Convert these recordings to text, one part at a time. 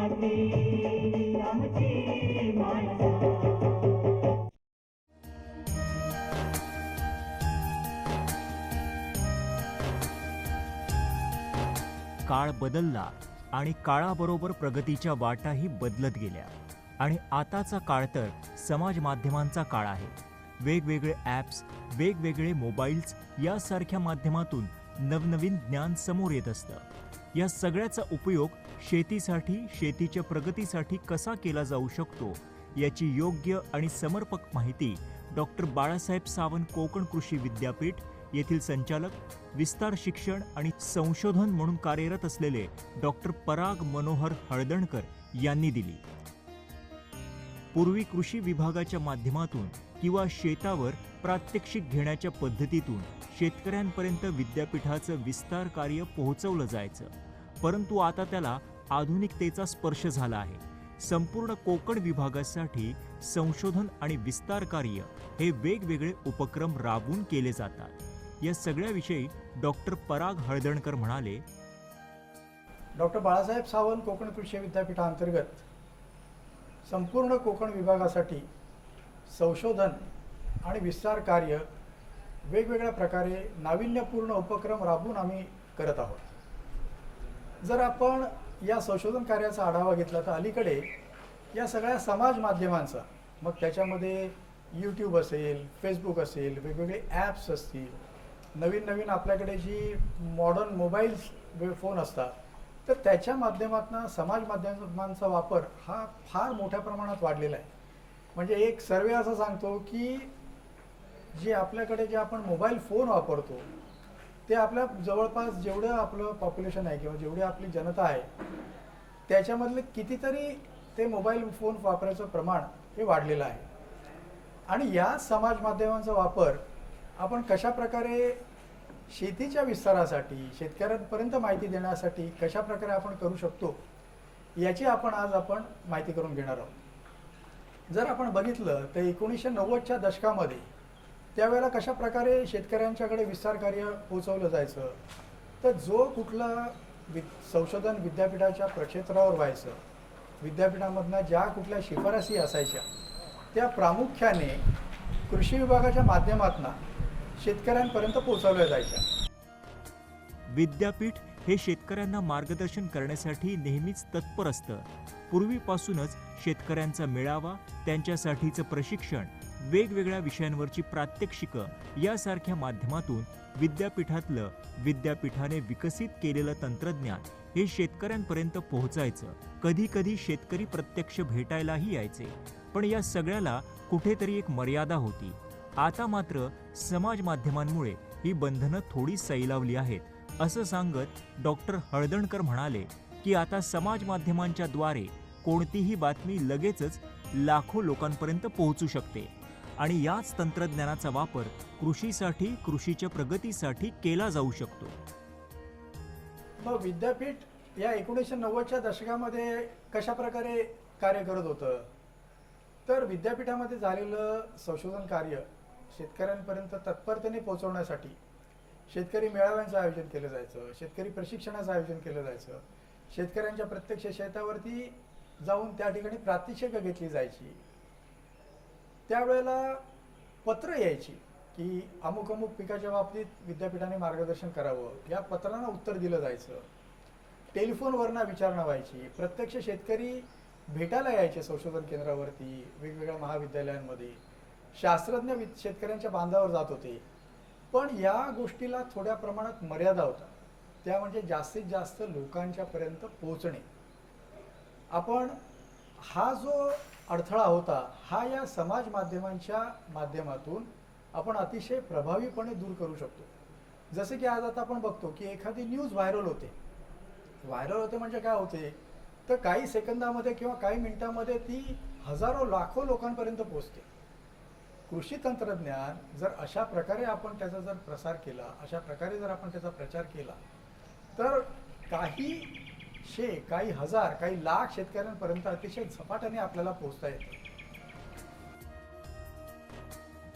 काळ बदलला आणि काळाबरोबर प्रगतीच्या वाटाही बदलत गेल्या. आणि आताचा काळ तर समाज माध्यमांचा काळ आहे. वेगवेगळे ॲप्स वेगवेगळे मोबाईल्स यासारख्या माध्यमातून नवनवीन ज्ञान समोर येत असतं. या सगळ्याचा उपयोग शेतीसाठी शेतीच्या प्रगतीसाठी कसा केला जाऊ शकतो याची योग्य आणि समर्पक माहिती डॉक्टर बाळासाहेब सावंत कोकण कृषी विद्यापीठ येथील संचालक विस्तार शिक्षण आणि संशोधन म्हणून कार्यरत असलेले डॉक्टर पराग मनोहर हळदणकर यांनी दिली. पूर्वी कृषी विभागाच्या माध्यमातून किंवा शेतावर प्रात्यक्षिक घेण्याच्या पद्धतीतून शेतकऱ्यांपर्यंत विद्यापीठाचं विस्तार कार्य पोहोचवलं जायचं. परंतु आता त्याला आधुनिकतेचा स्पर्श झाला आहे. संपूर्ण कोकण विभागासाठी संशोधन आणि विस्तार कार्य हे वेगवेगळे उपक्रम राबवून केले जातात. या सगळ्याविषयी डॉक्टर पराग हळदणकर म्हणाले डॉक्टर बाळासाहेब सावंत कोकण कृषी विद्यापीठाअंतर्गत संपूर्ण कोकण विभागासाठी संशोधन आणि विस्तार कार्य वेगवेगळ्या प्रकारे नाविन्यपूर्ण उपक्रम राबवून आम्ही करत आहोत. जर आपण या संशोधन कार्याचा आढावा घेतला तर अलीकडे या सगळ्या समाज माध्यमांचा मग त्याच्यामध्ये यूट्यूब असेल फेसबुक असेल वेगवेगळे ॲप्स असतील नवीन नवीन आपल्याकडे जी मॉडर्न मोबाईल्स फोन असतात तर त्याच्या माध्यमातून समाज माध्यमांचा वापर हा फार मोठ्या प्रमाणात वाढलेला आहे. म्हणजे एक सर्वे असं सांगतो की जे आपल्याकडे जे आपण मोबाईल फोन वापरतो ते आपल्या जवळपास जेवढं आपलं पॉप्युलेशन आहे किंवा जेवढी आपली जनता आहे त्याच्यामधले कितीतरी ते मोबाईल फोन वापरायचं प्रमाण हे वाढलेलं आहे. आणि या समाज माध्यमांचा वापर आपण कशा प्रकारे शेतीच्या विस्तारासाठी शेतकऱ्यांपर्यंत माहिती देण्यासाठी कशा प्रकारे आपण करू शकतो याची आपण आज आपण माहिती करून घेणार आहोत. जर आपण बघितलं तर एकोणीसशे नव्वदच्या दशकामध्ये त्यावेळेला कशा प्रकारे शेतकऱ्यांच्याकडे विस्तार कार्य पोचवलं जायचं? तर जो कुठला वि संशोधन विद्यापीठाच्या प्रक्षेत्रावर व्हायचं विद्यापीठामधनं ज्या कुठल्या शिफारसी असायच्या त्या प्रामुख्याने कृषी विभागाच्या माध्यमातून शेतकऱ्यांपर्यंत पोहोचवल्या जायच्या. विद्यापीठ हे शेतकऱ्यांना मार्गदर्शन करण्यासाठी नेहमीच तत्पर असतं. पूर्वीपासूनच शेतकऱ्यांचा मेळावा त्यांच्यासाठीचं प्रशिक्षण वेगवेगळ्या विषयांवरची प्रात्यक्षिकं यासारख्या माध्यमातून विद्यापीठातलं विद्यापीठाने विकसित केलेलं तंत्रज्ञान हे शेतकऱ्यांपर्यंत पोहोचायचं. कधी कधी शेतकरी प्रत्यक्ष भेटायलाही यायचे. पण या सगळ्याला कुठेतरी एक मर्यादा होती. आता मात्र समाज माध्यमांमुळे ही बंधनं थोडी सैलावली आहेत असं सांगत डॉक्टर हळदणकर म्हणाले की आता समाज माध्यमांच्या द्वारे कोणतीही बातमी लगेचच लाखो लोकांपर्यंत पोहोचू शकते. आणि याच तंत्रज्ञानाचा वापर कृषीसाठी कृषीच्या प्रगतीसाठी केला जाऊ शकतो. मग विद्यापीठ या एकोणीसशे नव्वदच्या दशकामध्ये कशा प्रकारे कार्य करत होतं? तर विद्यापीठामध्ये झालेलं संशोधन कार्य शेतकऱ्यांपर्यंत तत्परतेने पोहोचवण्यासाठी शेतकरी मेळाव्यांचं आयोजन केलं जायचं शेतकरी प्रशिक्षणाचं आयोजन केलं जायचं शेतकऱ्यांच्या प्रत्यक्ष शेतावरती जाऊन त्या ठिकाणी प्रात्यक्षिकं घेतली जायची. त्यावेळेला पत्र यायची की अमुक अमुक पिकाच्या बाबतीत विद्यापीठाने मार्गदर्शन करावं. या पत्रांना उत्तर दिलं जायचं. टेलिफोनवरनं विचारणा व्हायची. प्रत्यक्ष शेतकरी भेटायला यायचे संशोधन केंद्रावरती वेगवेगळ्या महाविद्यालयांमध्ये. शास्त्रज्ञ वि शेतकऱ्यांच्या बांधावर जात होते. पण या गोष्टीला थोड्या प्रमाणात मर्यादा होता त्या म्हणजे जास्तीत जास्त लोकांच्यापर्यंत पोहोचणे. आपण हा जो अडथळा होता हा या समाज माध्यमांच्या माध्यमातून आपण अतिशय प्रभावीपणे दूर करू शकतो. जसे की आज आता आपण बघतो की एखादी न्यूज व्हायरल होते. व्हायरल होते म्हणजे काय होते? तर काही सेकंदामध्ये किंवा काही मिनिटामध्ये ती हजारो लाखो लोकांपर्यंत पोहोचते. कृषी तंत्रज्ञान जर अशा प्रकारे आपण त्याचा जर प्रसार केला अशा प्रकारे जर आपण त्याचा प्रचार केला तर काही शे काही हजार काही लाख शेतकऱ्यांपर्यंत अतिशय झपाट्याने आपल्याला पोहोचता येतं.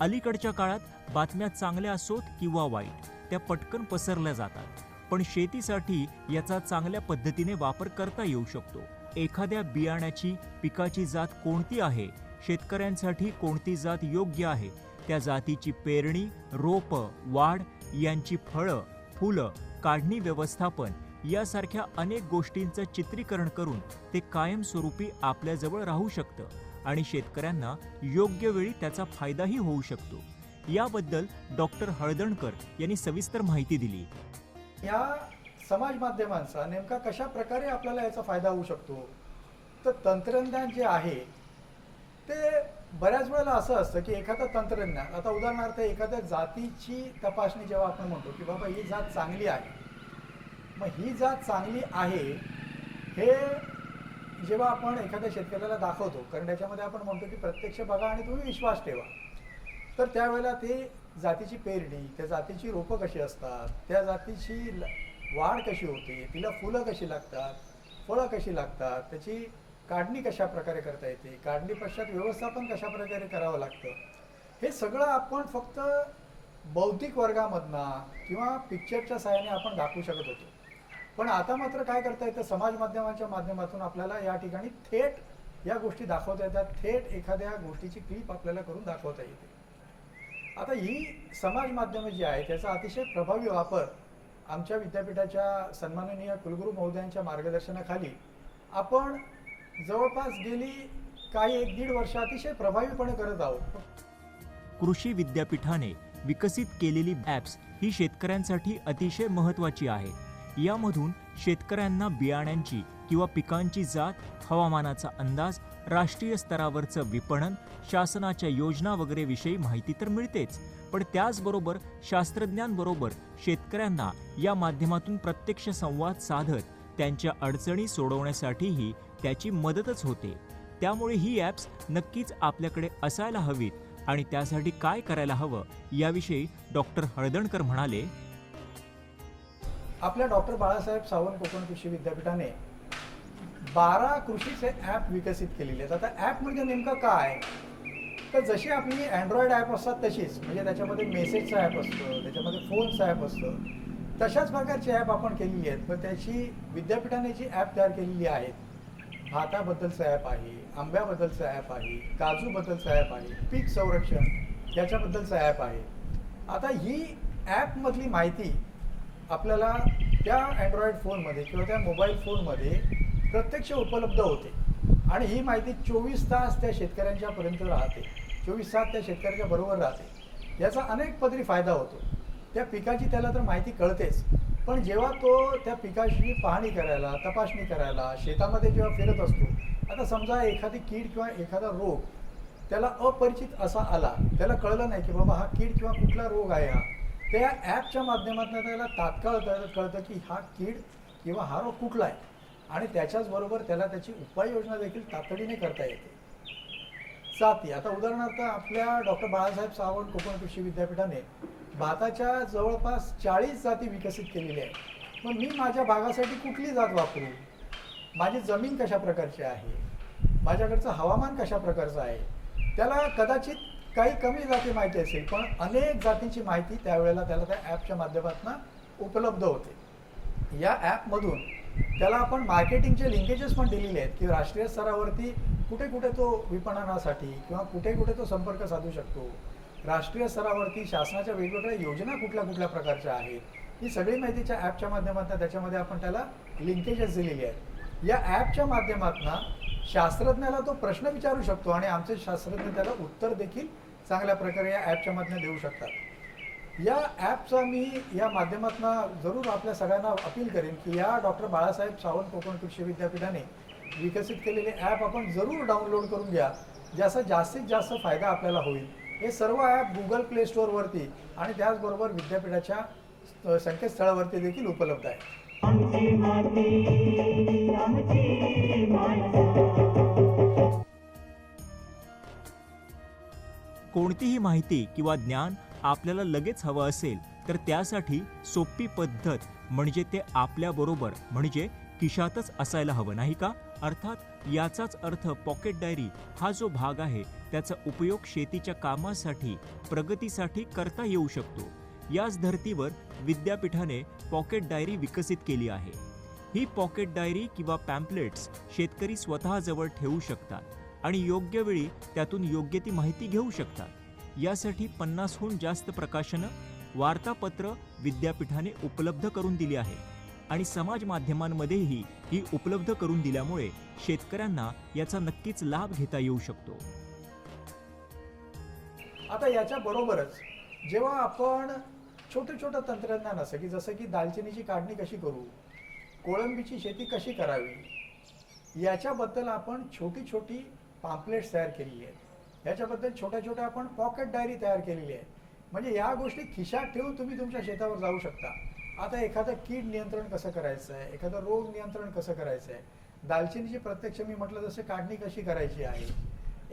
अलीकडच्या काळात बातम्या चांगल्या असोत किंवा वाईट त्या पटकन पसरल्या जातात. पण शेतीसाठी याचा चांगल्या पद्धतीने वापर करता येऊ शकतो. एखाद्या बियाण्याची पिकाची जात कोणती आहे शेतकऱ्यांसाठी कोणती जात योग्य आहे त्या जातीची पेरणी रोप वाढ यांची फळं फुलं काढणी व्यवस्थापन यासारख्या अनेक गोष्टींचं चित्रीकरण करून ते कायमस्वरूपी आपल्याजवळ राहू शकतं आणि शेतकऱ्यांना योग्य वेळी त्याचा फायदाही होऊ शकतो. याबद्दल डॉक्टर हळदणकर यांनी सविस्तर माहिती दिली. या समाज माध्यमांचा नेमका कशा प्रकारे आपल्याला याचा फायदा होऊ शकतो? तर तंत्रज्ञान जे आहे ते बऱ्याच वेळेला असं असतं की एखादं तंत्रज्ञान आता उदाहरणार्थ एखाद्या जातीची तपासणी जेव्हा आपण म्हणतो की बाबा ही जात चांगली आहे मग ही जात चांगली आहे हे जेव्हा आपण एखाद्या शेतकऱ्याला दाखवतो कारण त्याच्यामध्ये आपण म्हणतो की प्रत्यक्ष बघा आणि तुम्ही विश्वास ठेवा. तर त्यावेळेला ते जातीची पेरणी त्या जातीची रोपं कशी असतात त्या जातीची ल- वाढ कशी होते तिला फुलं कशी लागतात फळं कशी लागतात त्याची काढणी कशा प्रकारे करता येते काढणी पश्चात व्यवस्थापन कशा प्रकारे करावं लागतं हे सगळं आपण फक्त बौद्धिक वर्गामधना किंवा पिक्चरच्या सहाय्याने आपण दाखवू शकत होतो. पण आता मात्र काय करता येतं? समाज माध्यमांच्या माध्यमातून आपल्याला या ठिकाणी थेट या गोष्टी दाखवता येतात. थेट एखाद्या गोष्टीची क्लिप आपल्याला करून दाखवता येते. आता ही समाज माध्यमं जी आहेत त्याचा अतिशय प्रभावी वापर आमच्या विद्यापीठाच्या सन्माननीय कुलगुरू महोदयांच्या मार्गदर्शनाखाली आपण जवळपास गेली काही एक दीड वर्ष अतिशय प्रभावीपणे करत आहोत. कृषी विद्यापीठाने विकसित केलेली ॲप्स ही शेतकऱ्यांसाठी अतिशय महत्त्वाची आहे. यामधून शेतकऱ्यांना बियाण्यांची किंवा पिकांची जात हवामानाचा अंदाज राष्ट्रीय स्तरावरचं विपणन शासनाच्या योजना वगैरे विषयी माहिती तर मिळतेच. पण त्याचबरोबर शास्त्रज्ञांबरोबर शेतकऱ्यांना या माध्यमातून प्रत्यक्ष संवाद साधत त्यांच्या अडचणी सोडवण्यासाठीही त्याची मदतच होते. त्यामुळे ही ॲप्स नक्कीच आपल्याकडे असायला हवीत आणि त्यासाठी काय करायला हवं याविषयी डॉक्टर हळदणकर म्हणाले आपल्या डॉक्टर बाळासाहेब सावंत कोकण कृषी विद्यापीठाने बारा कृषीचे ॲप विकसित केलेले आहेत. आता ॲप म्हणजे नेमकं काय? तर जशी आपली अँड्रॉइड ॲप असतात तशीच म्हणजे त्याच्यामध्ये मेसेजचं ॲप असतं त्याच्यामध्ये फोनचं ॲप असतं तशाच प्रकारची ॲप आपण केलेली आहेत. पण त्याची विद्यापीठाने जी ॲप तयार केलेली आहेत भाताबद्दलचं ॲप आहे आंब्याबद्दलचं ॲप आहे काजूबद्दलचं ॲप आहे पीक संरक्षण याच्याबद्दलचं ॲप आहे. आता ही ॲपमधली माहिती आपल्याला त्या अँड्रॉइड फोनमध्ये किंवा त्या मोबाईल फोनमध्ये प्रत्यक्ष उपलब्ध होते. आणि ही माहिती चोवीस तास त्या शेतकऱ्यांच्यापर्यंत राहते. चोवीस तास त्या शेतकऱ्याच्या बरोबर राहते. याचा अनेक पदरी फायदा होतो. त्या पिकाची त्याला तर माहिती कळतेच. पण जेव्हा तो त्या पिकाची पाहणी करायला तपासणी करायला शेतामध्ये जेव्हा फिरत असतो आता समजा एखादी कीड किंवा एखादा रोग त्याला अपरिचित असा आला त्याला कळलं नाही की बाबा हा कीड किंवा कुठला रोग आहे हा. त्या ॲपच्या माध्यमातून त्याला तात्काळ कळतं की हा कीड किंवा हा रोग कुठला आहे? आणि त्याच्याचबरोबर त्याला त्याची उपाययोजना देखील तातडीने करता येते. साती आता उदाहरणार्थ आपल्या डॉक्टर बाळासाहेब सावंत कोकण कृषी विद्यापीठाने भाताच्या जवळपास चाळीस जाती विकसित केलेल्या आहेत. मग मी माझ्या भागासाठी कुठली जात वापरू? माझी जमीन कशा प्रकारची आहे? माझ्याकडचं हवामान कशा प्रकारचं आहे? त्याला कदाचित काही कमी जाती माहिती असेल पण अनेक जातींची माहिती त्यावेळेला त्याला त्या ॲपच्या माध्यमातून उपलब्ध होते. या ॲपमधून त्याला आपण मार्केटिंगचे लिंकेजेस पण दिलेले आहेत की राष्ट्रीय स्तरावरती कुठे कुठे तो विपणनासाठी किंवा कुठे कुठे तो संपर्क साधू शकतो. राष्ट्रीय स्तरावरती शासनाच्या वेगवेगळ्या योजना कुठल्या कुठल्या प्रकारच्या आहेत ही सगळी माहितीच्या ॲपच्या माध्यमातून त्याच्यामध्ये आपण त्याला लिंकेजेस दिलेली आहेत. या ॲपच्या माध्यमातून शास्त्रज्ञाला तो प्रश्न विचारू शकतो आणि आमचे शास्त्रज्ञ त्याला उत्तर देखील चांगल्या प्रकारे या ॲपच्या माध्यमातून देऊ शकतात. या ॲपचा मी या माध्यमातून जरूर आपल्या सगळ्यांना अपील करेन की या डॉक्टर बाळासाहेब सावंत कोकण कृषी विद्यापीठाने विकसित केलेले ॲप आपण जरूर डाउनलोड करून घ्या ज्याचा जास्तीत जास्त फायदा आपल्याला होईल. हे सर्व ॲप गुगल प्ले स्टोअरवरती आणि त्याचबरोबर विद्यापीठाच्या संकेतस्थळावरती देखील उपलब्ध आहे कोणतीही माहिती किंवा ज्ञान आपल्याला लगेच हवं असेल तर त्यासाठी सोपी पद्धत म्हणजे ते आपल्याबरोबर म्हणजे खिशातच असायला हवं नाही का? अर्थात याचाच अर्थ पॉकेट डायरी हा जो भाग आहे त्याचा उपयोग शेतीच्या कामासाठी प्रगतीसाठी करता येऊ शकतो. याच धर्तीवर विद्यापीठाने पॉकेट डायरी विकसित केली आहे. ही पॉकेट डायरी किंवा पॅम्पलेट्स शेतकरी स्वतःजवळ ठेवू शकतात. आणि योग्य वेळी त्यातून योग्य ती माहिती घेऊ शकतात. यासाठी पन्नासहून जास्त प्रकाशनं वार्तापत्र विद्यापीठाने उपलब्ध करून दिली आहे. आणि समाज माध्यमांमध्येही ही उपलब्ध करून दिल्यामुळे शेतकऱ्यांना याचा नक्कीच लाभ घेता येऊ शकतो. आता याच्या बरोबरच जेव्हा आपण छोटं छोटं तंत्रज्ञान असं की जसं की दालचिनीची काढणी कशी करू कोळंबीची शेती कशी करावी याच्याबद्दल आपण छोटी छोटी पाम्पलेट्स तयार केलेली आहेत. याच्याबद्दल छोट्या छोट्या आपण पॉकेट डायरी तयार केलेली आहे. म्हणजे या गोष्टी खिशात ठेवून तुम्ही तुमच्या शेतावर जाऊ शकता. आता एखादं कीड नियंत्रण कसं करायचं आहे एखादं रोग नियंत्रण कसं करायचं आहे दालचिनीची प्रत्यक्ष मी म्हटलं जसं काढणी कशी करायची आहे?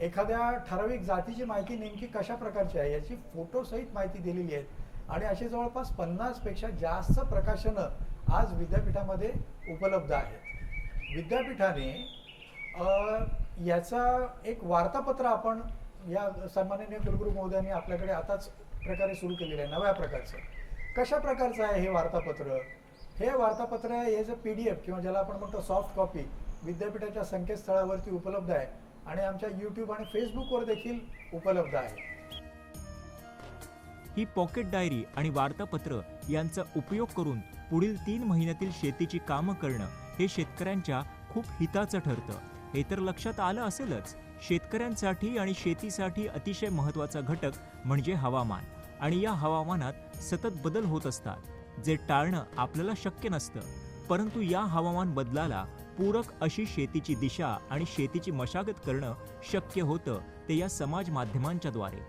एखाद्या ठराविक जातीची माहिती नेमकी कशा प्रकारची आहे? याची फोटोसहित माहिती दिलेली आहे. आणि अशी जवळपास पन्नासपेक्षा जास्त प्रकाशनं आज विद्यापीठामध्ये उपलब्ध आहेत. विद्यापीठाने याचा एक वार्तापत्र आपण या सन्माननीय कुलगुरू महोदयांनी आपल्याकडे आताच प्रकारे सुरू केलेलं आहे नव्या प्रकारचं. कशा प्रकारचं आहे हे वार्तापत्र? हे वार्तापत्र हे जे पी डी एफ किंवा ज्याला आपण म्हणतो सॉफ्ट कॉपी विद्यापीठाच्या संकेतस्थळावरती उपलब्ध आहे आणि आमच्या यूट्यूब आणि फेसबुकवर देखील उपलब्ध आहे. ही पॉकेट डायरी आणि वार्तापत्र यांचा उपयोग करून पुढील तीन महिन्यातील शेतीची कामं करणं हे शेतकऱ्यांच्या खूप हिताचं ठरतं. हे तर लक्षात आलं असेलच. शेतकऱ्यांसाठी आणि शेतीसाठी अतिशय महत्त्वाचा घटक म्हणजे हवामान. आणि या हवामानात सतत बदल होत असतात. जे टाळणं आपल्याला शक्य नसतं. परंतु या हवामान बदलाला पूरक अशी शेतीची दिशा आणि शेतीची मशागत करणं शक्य होतं ते या समाज माध्यमांच्याद्वारे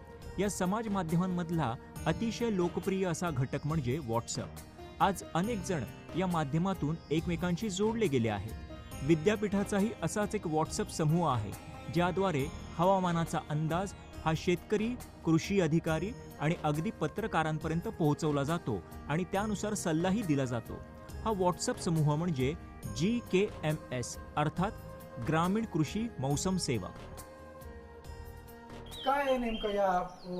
या समाज माध्यमांमधला अतिशय लोकप्रिय असा घटक म्हणजे व्हॉट्सअप आज अनेक जण या माध्यमातून एकमेकांशी जोडले गेले आहेत. विद्यापीठाचाही असाच एक व्हॉट्सअप समूह आहे ज्याद्वारे हवामानाचा अंदाज हा शेतकरी कृषी अधिकारी आणि अगदी पत्रकारांपर्यंत पोहोचवला जातो आणि त्यानुसार सल्लाही दिला जातो. हा व्हॉट्सअप समूह म्हणजे जी के एम एस अर्थात ग्रामीण कृषी मौसम सेवा. काय आहे नेमकं या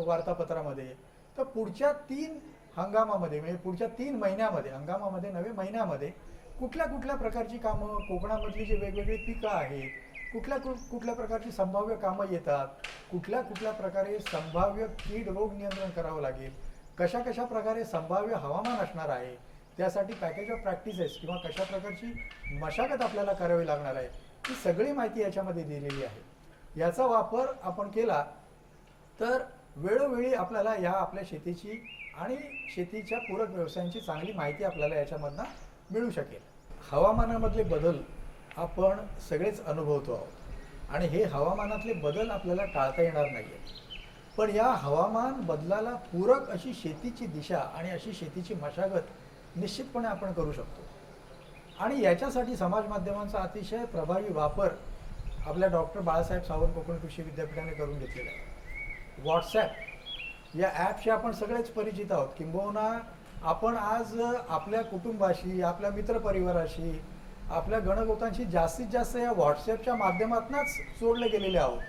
वार्तापत्रामध्ये? तर पुढच्या तीन हंगामामध्ये म्हणजे पुढच्या तीन महिन्यामध्ये हंगामामध्ये नवे महिन्यामध्ये कुठल्या कुठल्या प्रकारची कामं कोकणामधली जी वेगवेगळी पिकं आहेत कुठल्या कुठल्या प्रकारची संभाव्य कामं येतात कुठल्या कुठल्या प्रकारे संभाव्य कीड रोग नियंत्रण करावं लागेल कशा कशा प्रकारे संभाव्य हवामान असणार आहे त्यासाठी पॅकेज ऑफ प्रॅक्टिसेस किंवा कशा प्रकारची मशागत आपल्याला करावी लागणार आहे ही सगळी माहिती याच्यामध्ये दिलेली आहे. याचा वापर आपण केला तर वेळोवेळी आपल्याला या आपल्या शेतीची आणि शेतीच्या पूरक व्यवसायांची चांगली माहिती आपल्याला याच्यामधनं मिळू शकेल. हवामानामधले बदल आपण सगळेच अनुभवतो आहोत. आणि हे हवामानातले बदल आपल्याला टाळता येणार नाही आहेत पण या हवामान बदलाला पूरक अशी शेतीची दिशा आणि अशी शेतीची मशागत निश्चितपणे आपण करू शकतो. आणि याच्यासाठी समाज माध्यमांचा अतिशय प्रभावी वापर आपल्या डॉक्टर बाळासाहेब सावंत कोकण कृषी विद्यापीठाने करून घेतलेला आहे. व्हॉट्सॲप या ॲपशी आपण सगळेच परिचित आहोत. किंबहुना आपण आज आपल्या कुटुंबाशी आपल्या मित्रपरिवाराशी आपल्या गणगोतांशी जास्तीत जास्त या व्हॉट्सॲपच्या माध्यमातूनच जोडले गेलेले आहोत.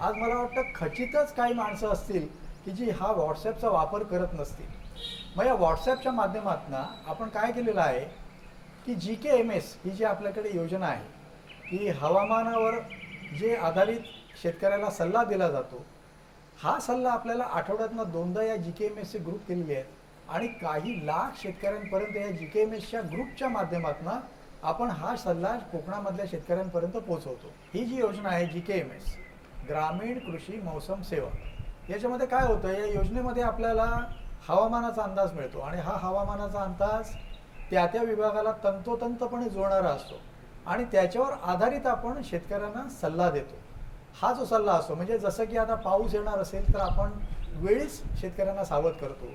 आज मला वाटतं खचितच काही माणसं असतील की जी हा व्हॉट्सॲपचा वापर करत नसतील. मग या व्हॉट्सॲपच्या माध्यमातून आपण काय केलेलं आहे की जी के एम एस ही जी आपल्याकडे योजना आहे की हवामानावर जे आधारित शेतकऱ्याला सल्ला दिला जातो हा सल्ला आपल्याला आठवड्यातनं दोनदा या जी के एम एसचे ग्रुप केलेले आहेत. आणि काही लाख शेतकऱ्यांपर्यंत या जी के एम एसच्या ग्रुपच्या माध्यमातून आपण हा सल्ला कोकणामधल्या शेतकऱ्यांपर्यंत पोहोचवतो. ही जी योजना आहे जी के एम एस ग्रामीण कृषी मौसम सेवा याच्यामध्ये काय होतं? या योजनेमध्ये आपल्याला हवामानाचा अंदाज मिळतो आणि हा हवामानाचा अंदाज त्या त्या विभागाला तंतोतंतपणे जुळणारा असतो आणि त्याच्यावर आधारित आपण शेतकऱ्यांना सल्ला देतो. हा जो सल्ला असतो म्हणजे जसं की आता पाऊस येणार असेल तर आपण वेळीच शेतकऱ्यांना सावध करतो.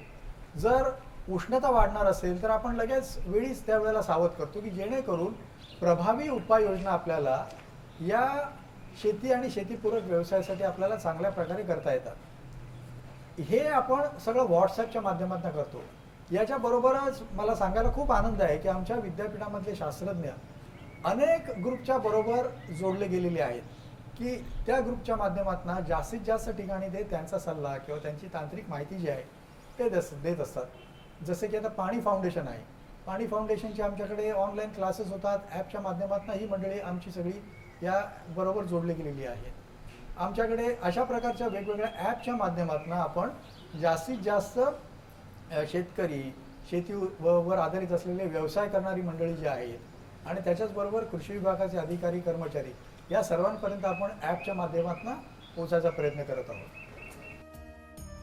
जर उष्णता वाढणार असेल तर आपण लगेच वेळीच त्यावेळेला सावध करतो की जेणेकरून प्रभावी उपाययोजना आपल्याला या शेती आणि शेतीपूरक व्यवसायासाठी आपल्याला चांगल्या प्रकारे करता येतात. हे आपण सगळं व्हॉट्सॲपच्या माध्यमातून करतो. याच्याबरोबरच मला सांगायला खूप आनंद आहे की आमच्या विद्यापीठामधले शास्त्रज्ञ अनेक ग्रुपच्या बरोबर जोडले गेलेले आहेत की त्या ग्रुपच्या माध्यमातून जास्तीत जास्त ठिकाणी ते त्यांचा सल्ला किंवा त्यांची तांत्रिक माहिती जी आहे ते दस देत असतात. जसे की आता पाणी फाउंडेशन आहे. पाणी फाउंडेशनचे आमच्याकडे ऑनलाईन क्लासेस होतात. ॲपच्या माध्यमातून ही मंडळी आमची सगळी या बरोबर जोडली गेलेली आहे. आमच्याकडे अशा प्रकारच्या वेगवेगळ्या ॲपच्या माध्यमातून आपण जास्तीत जास्त शेतकरी शेती व वर आधारित असलेले व्यवसाय करणारी मंडळी जी आहेत आणि त्याच्याचबरोबर कृषी विभागाचे अधिकारी कर्मचारी या सर्वांपर्यंत आपण ॲपच्या माध्यमातून पोहोचायचा प्रयत्न करत आहोत.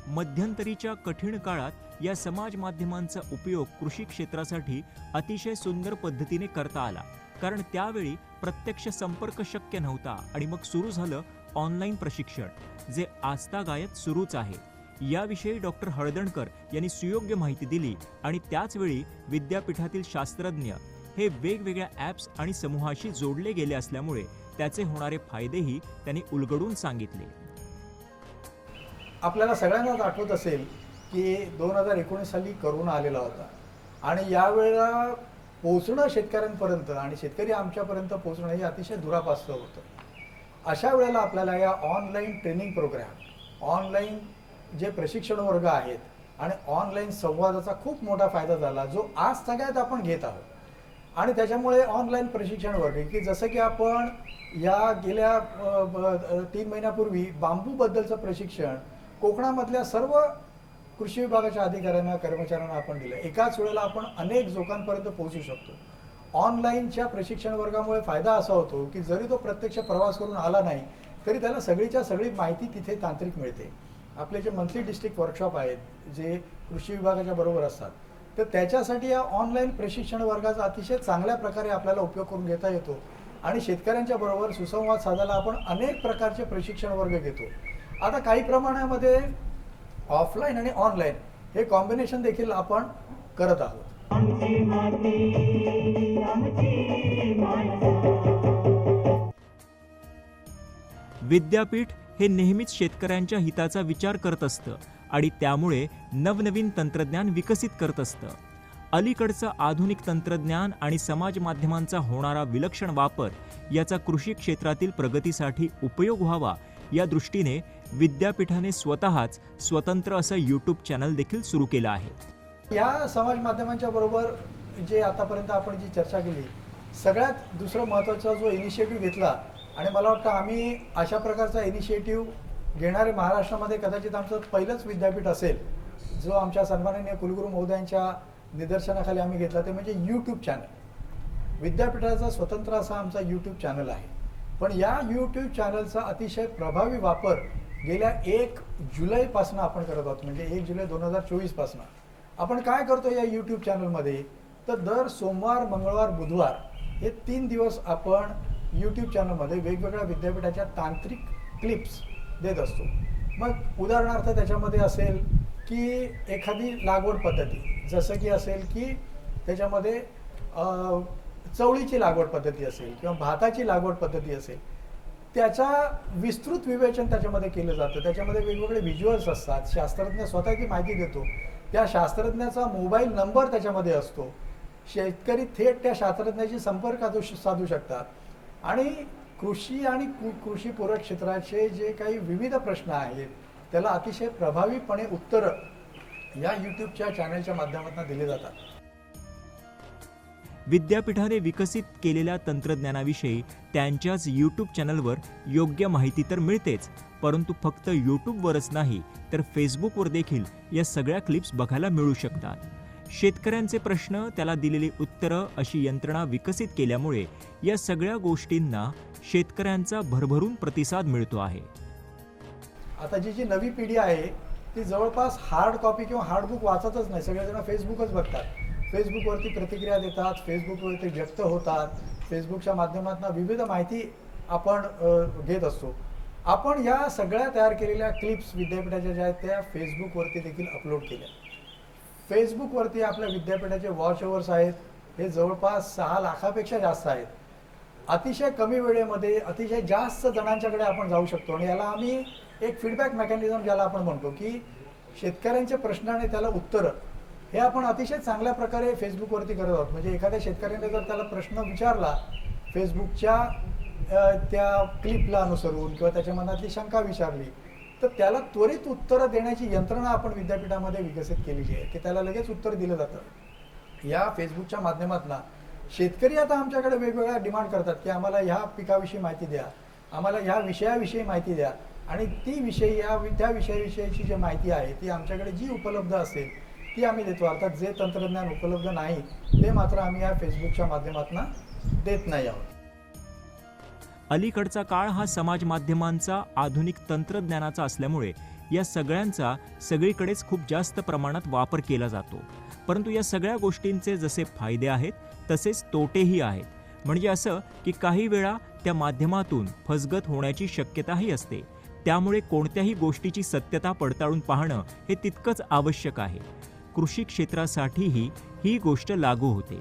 मध्यंतरीच्या कठीण काळात या समाज माध्यमांचा उपयोग कृषी क्षेत्रासाठी अतिशय सुंदर पद्धतीने करता आला. कारण त्यावेळी प्रत्यक्ष संपर्क शक्य नव्हता आणि मग सुरू झालं ऑनलाईन प्रशिक्षण जे आस्थागायत सुरूच आहे. याविषयी डॉक्टर हळदणकर यांनी सुयोग्य माहिती दिली आणि त्याचवेळी विद्यापीठातील शास्त्रज्ञ हे वेगवेगळ्या ॲप्स आणि समूहाशी जोडले गेले असल्यामुळे त्याचे होणारे फायदेही त्यांनी उलगडून सांगितले. आपल्याला सगळ्यांनाच आठवत असेल की दोन हजार एकोणीस साली करोना आलेला होता. आणि यावेळेला पोचणं शेतकऱ्यांपर्यंत आणि शेतकरी आमच्यापर्यंत पोचणं हे अतिशय दुरापास्त होतं. अशा वेळेला आपल्याला या ऑनलाईन ट्रेनिंग प्रोग्राम ऑनलाईन जे प्रशिक्षण वर्ग आहेत आणि ऑनलाईन संवादाचा खूप मोठा फायदा झाला जो आज सगळ्यात आपण घेत आहोत. आणि त्याच्यामुळे ऑनलाईन प्रशिक्षण वर्ग की जसं की आपण या गेल्या तीन महिन्यापूर्वी बांबूबद्दलचं प्रशिक्षण कोकणामधल्या सर्व कृषी विभागाच्या अधिकाऱ्यांना कर्मचाऱ्यांना आपण दिलं एकाच वेळेला आपण अनेक लोकांपर्यंत पोहोचू शकतो. ऑनलाईनच्या प्रशिक्षण वर्गामुळे फायदा असा होतो की जरी तो प्रत्यक्ष प्रवास करून आला नाही तरी त्याला सगळीच्या सगळी माहिती तिथे तांत्रिक मिळते. आपले जे मंथली डिस्ट्रिक्ट वर्कशॉप आहेत जे कृषी विभागाच्या बरोबर असतात तर त्याच्यासाठी या ऑनलाईन प्रशिक्षण वर्गाचा अतिशय चांगल्या प्रकारे आपल्याला उपयोग करून घेता येतो. आणि शेतकऱ्यांच्या बरोबर सुसंवाद साधायला आपण अनेक प्रकारचे प्रशिक्षण वर्ग घेतो. आता काही प्रमाणामध्ये ऑफलाईन आणि ऑनलाईन हे कॉम्बिनेशन देखील आपण करत आहोत. विद्यापीठ हे नेहमीच शेतकऱ्यांच्या हिताचा विचार करत असतं आणि त्यामुळे नवनवीन तंत्रज्ञान विकसित करत असतं. अलीकडचं आधुनिक तंत्रज्ञान आणि समाज माध्यमांचा होणारा विलक्षण वापर याचा कृषी क्षेत्रातील प्रगतीसाठी उपयोग व्हावा या दृष्टीने विद्यापीठाने स्वतःच स्वतंत्र असं यूट्यूब चॅनल देखील सुरू केलं आहे. या समाज माध्यमांच्या बरोबर जे आतापर्यंत आपण जी चर्चा केली सगळ्यात दुसरं महत्त्वाचा जो इनिशिएटिव्ह घेतला आणि मला वाटतं आम्ही अशा प्रकारचा इनिशिएटिव्ह घेणारे महाराष्ट्रामध्ये कदाचित आमचं पहिलंच विद्यापीठ असेल जो आमच्या सन्माननीय कुलगुरू महोदयांच्या निदर्शनाखाली आम्ही घेतला ते म्हणजे यूट्यूब चॅनल विद्यापीठाचा स्वतंत्र असा आमचा यूट्यूब चॅनल आहे. पण या यूट्यूब चॅनलचा अतिशय प्रभावी वापर गेल्या एक जुलैपासून आपण करत आहोत म्हणजे एक जुलै दोन हजार चोवीसपासून. आपण काय करतो या यूट्यूब चॅनलमध्ये तर दर सोमवार मंगळवार बुधवार हे तीन दिवस आपण यूट्यूब चॅनलमध्ये वेगवेगळ्या विद्यापीठाच्या तांत्रिक क्लिप्स देत असतो. मग उदाहरणार्थ त्याच्यामध्ये असेल की एखादी लागवड पद्धती जसं की असेल की त्याच्यामध्ये चवळीची लागवड पद्धती असेल किंवा भाताची लागवड पद्धती असेल. त्याचा विस्तृत विवेचन त्याच्यामध्ये केलं जातं. त्याच्यामध्ये वेगवेगळे व्हिज्युअल्स असतात. शास्त्रज्ञ स्वतः ती माहिती देतो. त्या शास्त्रज्ञाचा मोबाईल नंबर त्याच्यामध्ये असतो. शेतकरी थेट त्या शास्त्रज्ञाशी संपर्क साधू साधू शकतात. आणि कृषी आणि कृषी कृषीपूरक क्षेत्राचे जे काही विविध प्रश्न आहेत त्याला अतिशय प्रभावीपणे उत्तरं या यूट्यूबच्या चॅनलच्या माध्यमातून दिली जातात. विद्यापीठाने विकसित केलेल्या तंत्रज्ञानाविषयी त्यांच्याच यूट्यूब चॅनलवर योग्य माहिती तर मिळतेच परंतु फक्त यूट्यूबवरच नाही तर फेसबुकवर देखील या सगळ्या क्लिप्स बघायला मिळू शकतात. शेतकऱ्यांचे प्रश्न त्याला दिलेली उत्तरं अशी यंत्रणा विकसित केल्यामुळे या सगळ्या गोष्टींना शेतकऱ्यांचा भरभरून प्रतिसाद मिळतो आहे. आता जी जी नवी पिढी आहे ती जवळपास हार्ड कॉपी किंवा हार्ड बुक वाचतच नाही सगळेजण फेसबुकच बघतात. फेसबुकवरती प्रतिक्रिया देतात फेसबुकवरती व्यक्त होतात फेसबुकच्या माध्यमातून विविध माहिती आपण घेत असतो. आपण या सगळ्या तयार केलेल्या क्लिप्स विद्यापीठाच्या ज्या आहेत त्या फेसबुकवरती देखील अपलोड केल्या. फेसबुकवरती आपल्या विद्यापीठाचे वॉच ओव्हर्स आहेत हे जवळपास सहा लाखापेक्षा जास्त आहेत. अतिशय कमी वेळेमध्ये अतिशय जास्त जणांच्याकडे आपण जाऊ शकतो आणि याला आम्ही एक फीडबॅक मेकॅनिझम ज्याला आपण म्हणतो की शेतकऱ्यांचे प्रश्न आणि त्याला उत्तरं हे आपण अतिशय चांगल्या प्रकारे फेसबुकवरती करत आहोत. म्हणजे एखाद्या शेतकऱ्याने जर त्याला प्रश्न विचारला फेसबुकच्या त्या क्लिपला अनुसरून किंवा त्याच्या मनातली शंका विचारली तर त्याला त्वरित उत्तरं देण्याची यंत्रणा आपण विद्यापीठामध्ये विकसित केलेली आहे की त्याला लगेच उत्तर दिलं जातं. या फेसबुकच्या माध्यमातून शेतकरी आता आमच्याकडे वेगवेगळ्या डिमांड करतात की आम्हाला ह्या पिकाविषयी माहिती द्या आम्हाला ह्या विषयाविषयी माहिती द्या. आणि ती विषयी या त्या विषयाविषयीची जी माहिती आहे ती आमच्याकडे जी उपलब्ध असेल ती आम्ही देतो. अर्थात जे तंत्रज्ञान उपलब्ध नाही ते मात्र आम्ही या फेसबुकच्या माध्यमातून देत नाही आहोत. अलीकडचा काळ हा समाज माध्यमांचा आधुनिक तंत्रज्ञानाचा असल्यामुळे या सगळ्यांचा सगळीकडेच खूप जास्त प्रमाणात वापर केला जातो. परंतु या सगळ्या गोष्टींचे जसे फायदे आहेत तसेच तोटेही आहेत. म्हणजे असं की काही वेळा त्या माध्यमातून फसगत होण्याची शक्यताही असते. त्यामुळे कोणत्याही गोष्टीची सत्यता पडताळून पाहणं हे तितकंच आवश्यक आहे. कृषी क्षेत्रासाठीही ही गोष्ट लागू होते.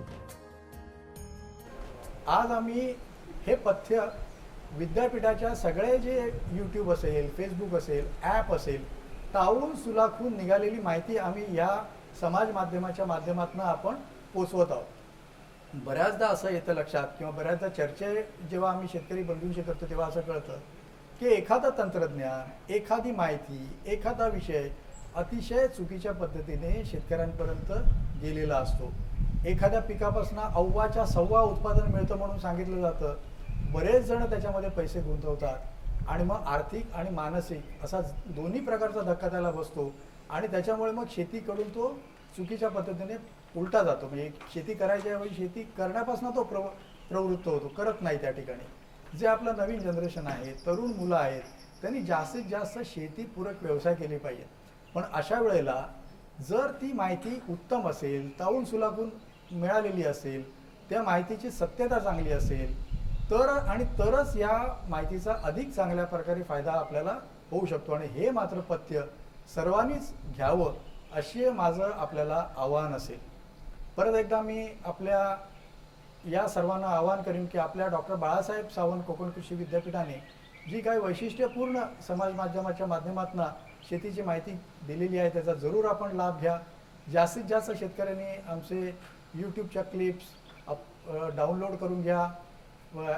आज आम्ही हे पथ्य विद्यापीठाच्या सगळे जे यूट्यूब असेल फेसबुक असेल ॲप असेल तावून सुलाखून निघालेली माहिती आम्ही या समाज माध्यमाच्या माध्यमातून आपण पोचवत आहोत. बऱ्याचदा असं येतं लक्षात किंवा बऱ्याचदा चर्चे जेव्हा आम्ही शेतकरी बंधूंशी करतो तेव्हा असं कळतं की एखादं तंत्रज्ञान एखादी माहिती एखादा विषय अतिशय चुकीच्या पद्धतीने शेतकऱ्यांपर्यंत गेलेला असतो. एखाद्या पिकापासून अव्वाच्या सव्वा उत्पादन मिळतं म्हणून सांगितलं जातं. बरेच जण त्याच्यामध्ये पैसे गुंतवतात आणि मग आर्थिक आणि मानसिक असा दोन्ही प्रकारचा धक्का त्याला बसतो आणि त्याच्यामुळे मग शेतीकडून तो चुकीच्या पद्धतीने उलटा जातो. म्हणजे शेती करायच्या वेळी शेती करण्यापासून तो प्रव प्रवृत्त होतो करत नाही त्या ठिकाणी. जे आपलं नवीन जनरेशन आहे तरुण मुलं आहेत त्यांनी जास्तीत जास्त शेतीपूरक व्यवसाय केले पाहिजेत. पण अशा वेळेला जर ती माहिती उत्तम असेल ताऊन सुलाखून मिळालेली असेल त्या माहितीची सत्यता चांगली असेल तर आणि तरच या माहितीचा अधिक चांगल्या प्रकारे फायदा आपल्याला होऊ शकतो. आणि हे मात्र पथ्य सर्वांनीच घ्यावं अशी माझं आपल्याला आव्हान असेल. परत एकदा मी आपल्या या सर्वांना आवाहन करीन की आपल्या डॉक्टर बाळासाहेब सावंत कोकण कृषी विद्यापीठाने जी काही वैशिष्ट्यपूर्ण समाज माध्यमाच्या माध्यमातून शेतीची माहिती दिलेली आहे त्याचा जरूर आपण लाभ घ्या. जास्तीत जास्त शेतकऱ्यांनी आमचे यूट्यूबच्या क्लिप्स डाउनलोड करून घ्या.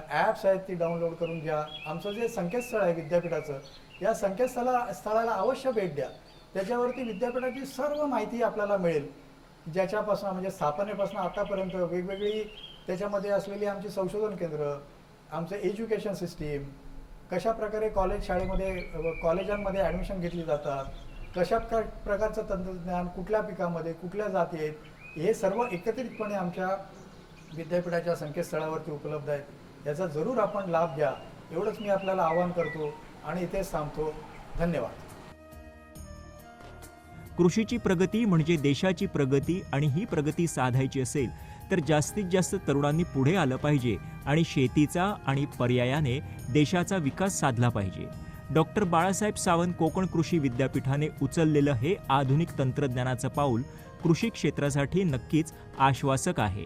ॲप्स आहेत ती डाउनलोड करून घ्या. आमचं जे संकेतस्थळ आहे विद्यापीठाचं या संकेतस्थळा स्थळाला अवश्य भेट द्या. त्याच्यावरती विद्यापीठाची सर्व माहिती आपल्याला मिळेल. ज्याच्यापासून म्हणजे स्थापनेपासून आतापर्यंत वेगवेगळी त्याच्यामध्ये असलेली आमची संशोधन केंद्र आमचं एज्युकेशन सिस्टीम कशा प्रकारे कॉलेज शाळेमध्ये कॉलेजांमध्ये ॲडमिशन घेतली जातात? कशा प्रकारचं तंत्रज्ञान कुठल्या पिकामध्ये कुठल्या जातीत आहेत हे सर्व एकत्रितपणे आमच्या विद्यापीठाच्या संकेतस्थळावरती उपलब्ध आहेत. याचा जरूर आपण लाभ घ्या. एवढंच मी आपल्याला आवाहन करतो आणि इथेच थांबतो. धन्यवाद. कृषीची प्रगती म्हणजे देशाची प्रगती आणि ही प्रगती साधायची असेल तर जास्तीत जास्त तरुणांनी पुढे आलं पाहिजे आणि शेतीचा आणि पर्यायाने देशाचा विकास साधला पाहिजे. डॉक्टर बाळासाहेब सावंत कोकण कृषी विद्यापीठाने उचललेलं हे आधुनिक तंत्रज्ञानाचं पाऊल कृषी क्षेत्रासाठी नक्कीच आश्वासक आहे.